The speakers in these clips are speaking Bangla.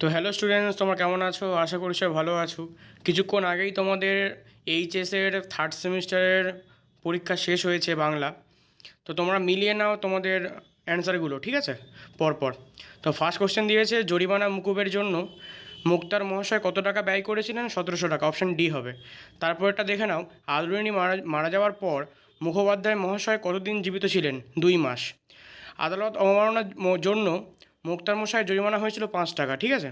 তো হ্যালো স্টুডেন্টস তোমরা কেমন আছো? আশা করি সবাই ভালো আছো। কিছুক্ষণ আগেই তোমাদের এইচএসের থার্ড সেমিস্টারের পরীক্ষা শেষ হয়েছে বাংলা। তো তোমরা মিলিয়ে নাও তোমাদের অ্যান্সারগুলো ঠিক আছে? পরপর। তো ফার্স্ট কোশ্চেন দিয়েছে, জরিমানা মুকুবের জন্য মুক্তার মহাশয় কত টাকা ব্যয় করেছিলেন? সতেরোশো টাকা অপশান ডি হবে। তারপরটা দেখে নাও আদরিনী মারা মারা যাওয়ার পর মুখোপাধ্যায় মহাশয় কতদিন জীবিত ছিলেন? দুই মাস। আদালত অবমাননার জন্য মুক্তার মশাই জরিমানা হয়েছিল পাঁচ টাকা, ঠিক আছে?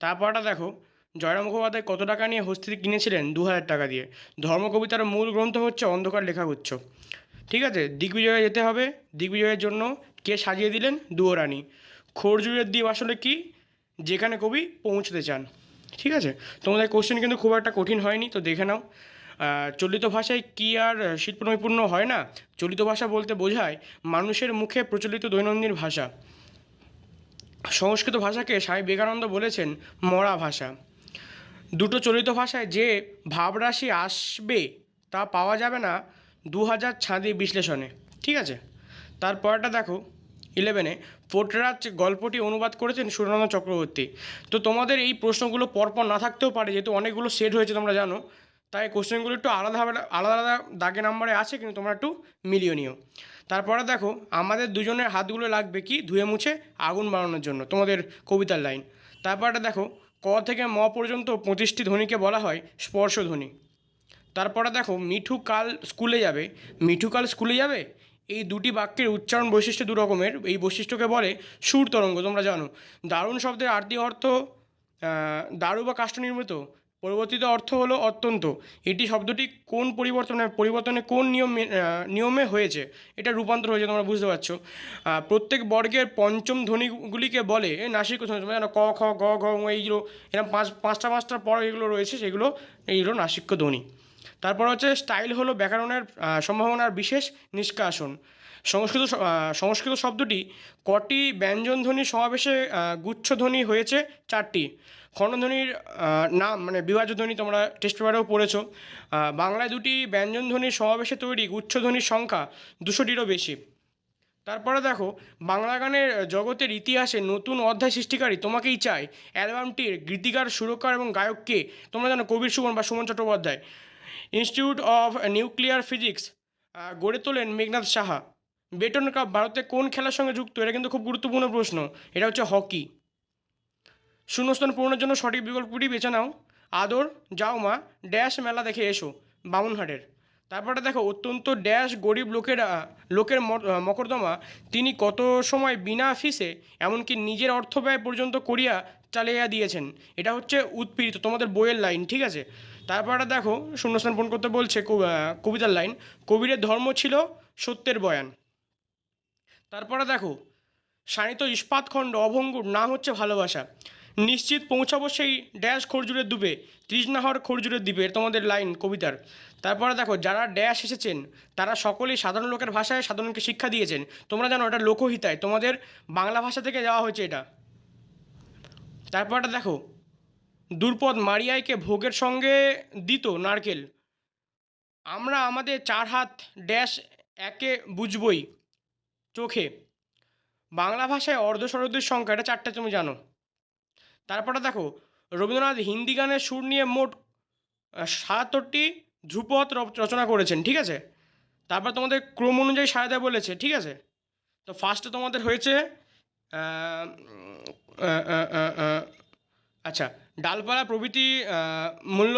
তারপরটা দেখো, জয়রাম মুখোপাধ্যায় কত টাকা নিয়ে হস্তি কিনেছিলেন? দু হাজার টাকা দিয়ে। ধর্মকবিতার মূল গ্রন্থ হচ্ছে অন্ধকার লেখাগুচ্ছ। ঠিক আছে? দিগ্বিজয়ে যেতে হবে। দিগ্বিজয়ের জন্য কে সাজিয়ে দিলেন? দুয়োরানী। খোরজুরের দ্বীপ আসলে কি? যেখানে কবি পৌঁছতে চান। ঠিক আছে? তোমাদের কোশ্চেন কিন্তু খুব একটা কঠিন হয়নি, তো দেখে নাও। চলিত ভাষায় কি আর শিল্প নৈপুণ্য হয় না? চলিত ভাষা বলতে বোঝায় মানুষের মুখে প্রচলিত দৈনন্দিন ভাষা। সংস্কৃত ভাষাকে স্বামী বিবেকানন্দ বলেছেন মরা ভাষা। দুটো চলিত ভাষায় যে ভাবরাশি আসবে তা পাওয়া যাবে না দু হাজার ছাঁদি বিশ্লেষণে। ঠিক আছে? তারপরটা দেখো ইলেভেনে পোটরাজ গল্পটি অনুবাদ করেছেন সুরেন্দ্র চক্রবর্তী। তো তোমাদের এই প্রশ্নগুলো পরপর না থাকতেও পারে, যেহেতু অনেকগুলো সেট হয়েছে তোমরা জানো। তাই কোশ্চেনগুলো একটু আলাদাভাবে আলাদা আলাদা দাগে নাম্বারে আছে, কিন্তু তোমরা একটু মিলিয়ে নিও। তারপরে দেখো, আমাদের দুজনের হাতগুলো লাগবে কি? ধুয়ে মুছে আগুন বানানোর জন্য, তোমাদের কবিতার লাইন। তারপরে দেখো, ক থেকে ম পর্যন্ত পঁচিশটি ধ্বনিকে বলা হয় স্পর্শধ্বনি। তারপরে দেখো, মিঠু কাল স্কুলে যাবে। মিঠু কাল স্কুলে যাবে? এই দুটি বাক্যের উচ্চারণ বৈশিষ্ট্য দু রকমের। এই বৈশিষ্ট্যকে বলে সুর তরঙ্গ, তোমরা জানো। দারুণ শব্দের আর্তি অর্থ দারু বা কাষ্ঠ নির্মিত। পরিবর্তিত অর্থ হলো অত্যন্ত। এটি শব্দটি কোন পরিবর্তনে পরিবর্তনে কোন নিয়ম নিয়মে হয়েছে? এটা রূপান্তর হয়েছে, তোমরা বুঝতে পারছ। প্রত্যেক বর্গের পঞ্চম ধ্বনিগুলিকে বলে নাসিক জানো, ক, খ, গ, ঘ এইগুলো এরকম পাঁচ, পাঁচটা পাঁচটার পর এগুলো রয়েছে, সেগুলো এইগুলো নাসিক্য ধ্বনি। তারপর হচ্ছে স্টাইল হলো ব্যাকরণের সম্ভাবনার বিশেষ নিষ্কাশন। সংস্কৃত সংস্কৃত শব্দটি কটি ব্যঞ্জনধ্বনির সমাবেশে গুচ্ছধ্বনি হয়েছে? চারটি। খণ্ডধ্বনির নাম মানে বিভাজ্যধ্বনি তোমরা টেস্ট পেপারেও পড়েছো। বাংলায় দুটি ব্যঞ্জনধ্বনির সমাবেশে তৈরি গুচ্ছধ্বনির সংখ্যা দুশোটিরও বেশি। তারপরে দেখো, বাংলা গানের জগতের ইতিহাসে নতুন অধ্যায় সৃষ্টিকারী তোমাকেই চাই। অ্যালবামটির গীতিকার, সুরকার এবং গায়ককে তোমরা জানো কবির সুমন বা Suman Chattopadhyay. Institute of Nuclear Physics গড়ে তোলেন মেঘনাথ সাহা। বেটন কাপ ভারতে কোন খেলার সঙ্গে যুক্ত? এটা কিন্তু খুব গুরুত্বপূর্ণ প্রশ্ন। এটা হচ্ছে হকি। শূন্যস্থান পূরণের জন্য সঠিক বিকল্পটি বেছে নাও। আদর, যাও মা, ড্যাশ মেলা দেখে এসো, বামুনহাটের। তারপরে দেখো, অত্যন্ত ড্যাশ গরিব লোকের লোকের মকদ্দমা, তিনি কত সময় বিনা ফিসে, এমনকি নিজের অর্থ ব্যয় পর্যন্ত করিয়া চালিয়ে দিয়েছেন। এটা হচ্ছে উৎপীড়িত, তোমাদের বইয়ের লাইন, ঠিক আছে? তারপরে দেখো, শূন্যস্থান পূরণ করতে বলছে কব- কবিতার লাইন, কবিরের ধর্ম ছিল সত্যের বয়ান। তারপরে দেখো, শানিত ইস্পাতখণ্ড অভঙ্গুর নাম হচ্ছে ভালোবাসা। নিশ্চিত পৌঁছাবো সেই ড্যাশ খরজুরের দ্বীপে, তৃষ্ণাহর খরজুরের দ্বীপে তোমাদের লাইন, কবিতার। তারপরে দেখো, যারা ড্যাশ এসেছেন, তারা সকলেই সাধারণ লোকের ভাষায় সাধারণকে শিক্ষা দিয়েছেন। তোমরা জানো, এটা লোকহিতায়, তোমাদের বাংলা ভাষা থেকে যাওয়া হয়েছে এটা। তারপরটা দেখো, দুর্পদ মারিয়াইকে ভোগের সঙ্গে দিত নারকেল। আমরা আমাদের চার হাত ড্যাশ একে বুঝবই। চোখে। বাংলা ভাষায় অর্ধস্বরদের সংখ্যা, এটা চারটে তুমি জানো। তারপরে দেখো, রবীন্দ্রনাথ হিন্দি গানের সুর নিয়ে মোট সাতাত্তরটি ধ্রুপদ রচনা করেছেন, ঠিক আছে? তারপর তোমাদের ক্রম অনুযায়ী সায়দা বলেছে, ঠিক আছে? তো ফার্স্টে তোমাদের হয়েছে আচ্ছা ডালপালা প্রভৃতি মূল্য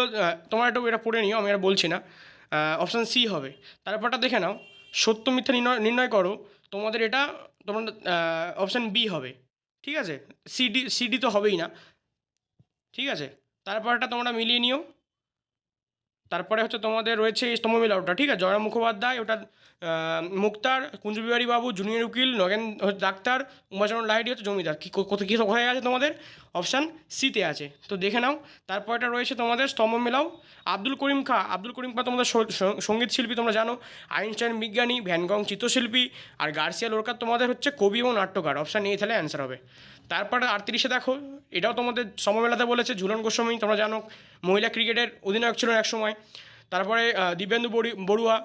তোমার একটু এটা পড়ে নিও, আমি এটা বলছি না। অপশান সি হবে। তারপরটা দেখে নাও। সত্য মিথ্যা নির্ণয় নির্ণয় করো। তোমাদের এটা, তোমার অপশান বি হবে, ঠিক আছে? সিডি সিডি তো হবেই না, ঠিক আছে? তারপরটা তোমরা মিলিয়ে নিও। তারপরে হচ্ছে তোমাদের রয়েছে এই স্তম্ভমেলা ওটা, ঠিক আছে? জয়রাম মুখোপাধ্যায়, ওটা মুক্তার, কুঞ্জবিহারী বাবু, জুনিয়র উকিল, নগেন ডাক্তার, উমাচরণ লাহিড়ি হচ্ছে জমিদার। কী কত কী হয়ে আছে তোমাদের? অপশান সিতে আছে। তো দেখে নাও তারপরটা রয়েছে তোমাদের স্তম্ভ মেলাও আব্দুল করিম খা, আব্দুল করিম খা তোমাদের সংগীত শিল্পী তোমরা জানো। আইনস্টাইন বিজ্ঞানী ভ্যানগং চিত্রশিল্পী, আর গার্সিয়া লোরকার তোমাদের হচ্ছে কবি এবং নাট্যকার। অপশান এ তাহলে অ্যান্সার হবে। তারপরে আটত্রিশে দেখো, এটাও তোমাদের সমমেলাতে বলেছে, ঝুলন গোস্বামী, তোমরা জানো মহিলা ক্রিকেটের অধিনায়ক ছিলেন এক সময়। তারপরে দিব্যেন্দু বড়ি বড়ুয়া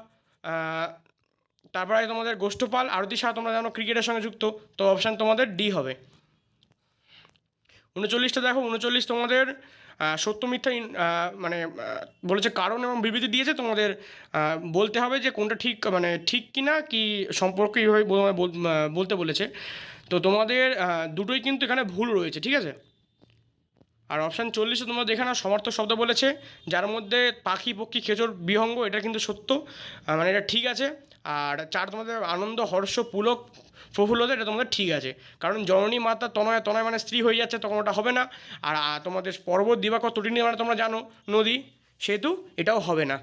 তারপরে তোমাদের গোষ্ঠপাল, আরতি শাহ তোমরা জানো ক্রিকেটের সঙ্গে যুক্ত, তো অপশান তোমাদের ডি হবে। উনচল্লিশটা দেখো, উনচল্লিশ তোমাদের সত্য মিথ্যা মানে বলেছে কারণ এবং বিবৃতি দিয়েছে, তোমাদের বলতে হবে যে কোনটা ঠিক মানে ঠিক কি না কি সম্পর্কে এইভাবে বলতে বলেছে। তো তোমাদের দুটোই কিন্তু এখানে ভুল রয়েছে, ঠিক আছে? আর অপশান চল্লিশে তোমরা দেখে না সমর্থক শব্দ বলেছে, যার মধ্যে পাখি, পক্ষী খেচর বিহঙ্গ, এটা কিন্তু সত্য। মানে এটা ঠিক আছে। আর চার তোমাদের আনন্দ, হর্ষ, পুলক, প্রফুল্লতা, এটা তোমাদের ঠিক আছে। কারণ জননী মাতা তনয় তনয় মানে স্ত্রী হয়ে যাচ্ছে, তখন ওটা হবে না। আর তোমাদের পর্বত, দিবাকর তটিনী মানে তোমরা জানো, নদী সেহেতু এটাও হবে না।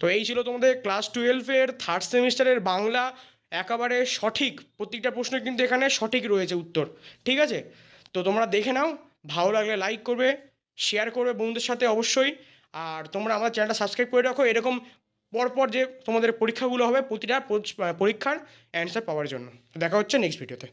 তো এই ছিল তোমাদের ক্লাস টুয়েলভের থার্ড সেমিস্টারের বাংলা একেবারে সঠিক, প্রত্যেকটা প্রশ্ন কিন্তু এখানে সঠিক রয়েছে উত্তর। ঠিক আছে? তো তোমরা দেখে নাও ভালো লাগলে লাইক করবে শেয়ার করবে বন্ধুদের সাথে অবশ্যই। আর তোমরা আমার চ্যানেলটা সাবস্ক্রাইব করে রাখো। এরকম পরপর যে তোমাদের পরীক্ষাগুলো হবে প্রতিটা পরীক্ষার অ্যান্সার পাওয়ার জন্য। দেখা হচ্ছে নেক্সট ভিডিওতে